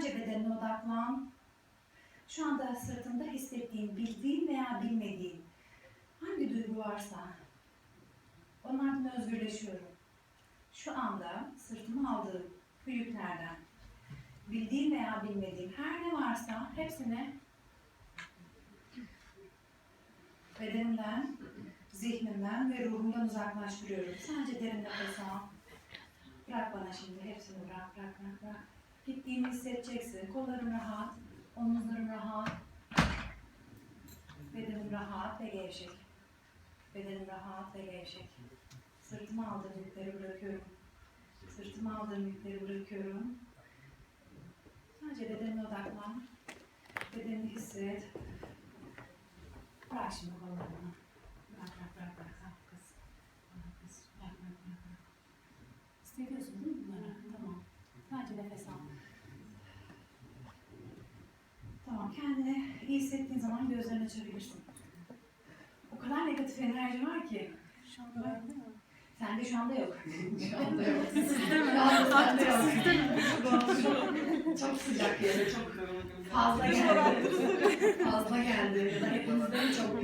Sadece bedenine odaklan. Şu anda sırtında hissettiğin, bildiğin veya bilmediğin hangi duygu varsa onlardan özgürleşiyorum. Şu anda sırtıma aldığım bu yüklerden bildiğim veya bilmediğim her ne varsa hepsini bedenimden, zihnimden ve ruhumdan uzaklaştırıyorum. Sadece derin nefes al. Bırak bana şimdi hepsini bırak, bırak, bırak, bırak. Gittiğini hissedeceksin. Kollarım rahat, omuzlarım rahat. Bedenim rahat ve gevşek. Bedenim rahat ve gevşek. Sırtıma aldığım yükleri bırakıyorum. Sırtıma aldığım yükleri bırakıyorum. Sadece bedenine odaklan. Bedenini hisset. Bırak şimdi kollarını. Bırak, bırak, bırak, bırak kız. Bırak, bırak, bırak. bırak. Hissediyorsun değil mi bunları? Tamam. Sadece nefes al. Tamam, kendini iyi hissettiğin zaman gözlerini açabilirsin. O kadar negatif enerji var ki. Şu anda var değil mi? Sende şu anda yok. Şu anda yok. Şu anda yok. çok, sıcak yani çok fazla geldi. fazla geldi. Ya da hepinizde mi çok